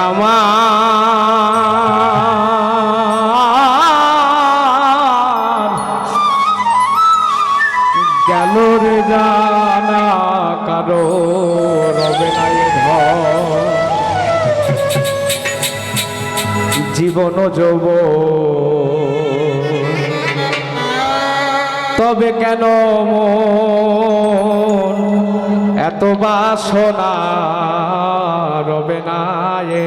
আমার গেল রে জানা কারও রবে না জীবন যৌব তবে কেন মন এত বাসনা, রবে না এ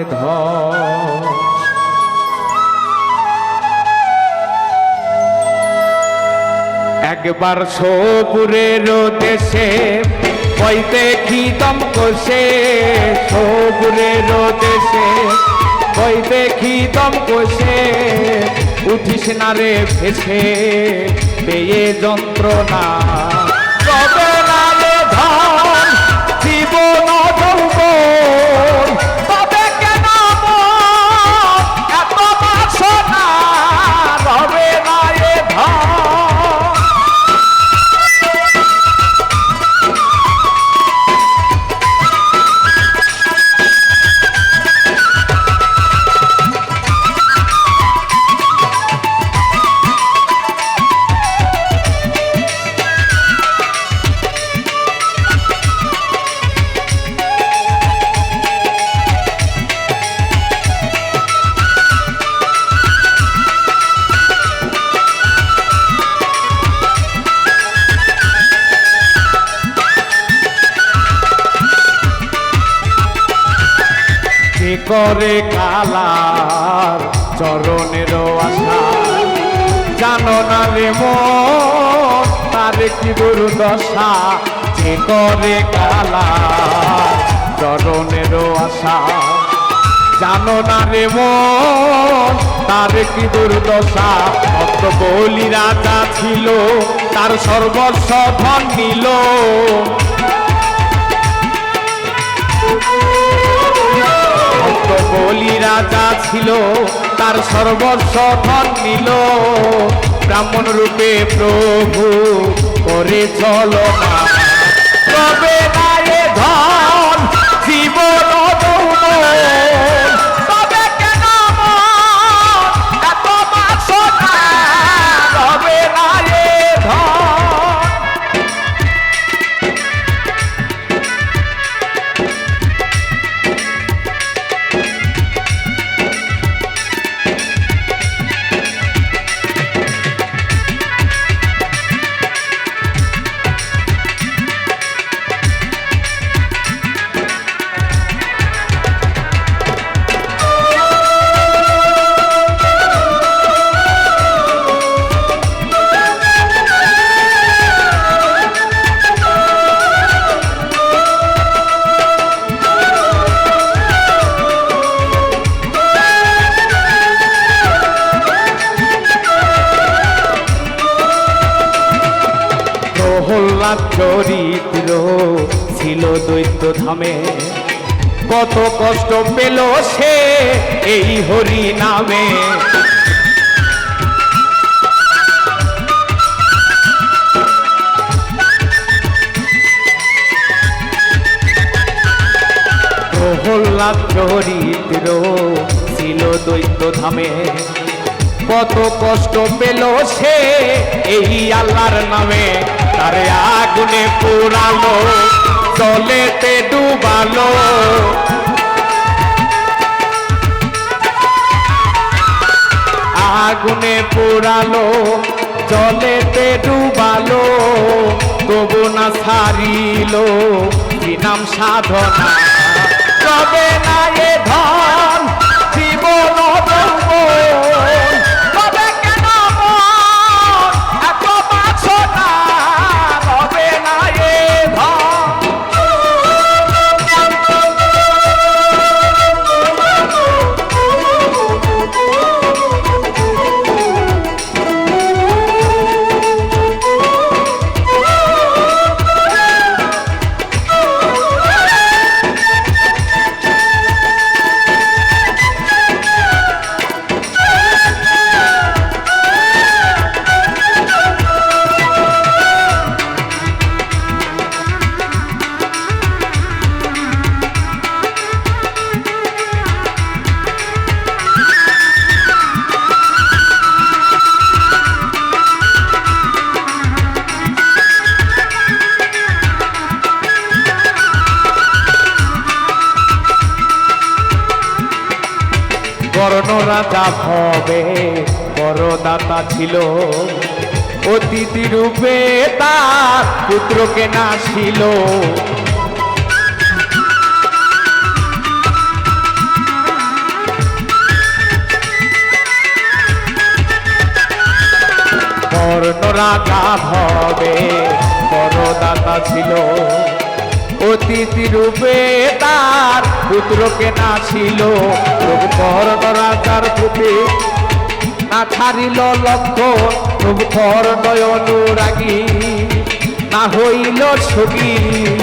একবার সবুরের দেশে বইতে খিদম কোষে? সবুরের দেশে বইতে খিদম কোষে? উঠিস না রে ভেসে, পেয়ে যন্ত্রণা। না কে করে কালার চরণের আশা। জানো না রে মন, তার কি দুর্দশা? যে করে কালার চরণের আশা। জানো না রে মন, তার কি দুর্দশা? ভক্ত বলি রাজা ছিল, তার সর্বস্ব ধন নিল বলি রাজা ছিল তার সর্বস্ব ধন নিল। ব্রাহ্মণ রূপে প্রভু করে চলো না। তবে ধন প্রহ্লাদ চরিত্র ছিল দৈত্য ধামে। কত কষ্ট পেল সে এই হরি নামে প্রহ্লাদ চরিত্র ছিল দৈত্য ধামে। কত কষ্ট পেল সে এই আল্লাহর নামে। তারে আগুনে পোড়ালো জলেতে ডুবালো আগুনে পোড়ালো জলেতে ডুবালো, তবু না সারিল কি নাম সাধনা? কর্ণ রাজা ভবে বড় দাতা ছিল। অতিথি রূপে তার পুত্রকে নাসিল কর্ণ রাজা ভবে বড় দাতা ছিল। অতিথি রূপে তার পুত্রকে না ছিল। প্রভু কর্ণ রাজার প্রতি না ছাড়িল লক্ষ্য প্রভু দয় অনুরাগী না হইল লালন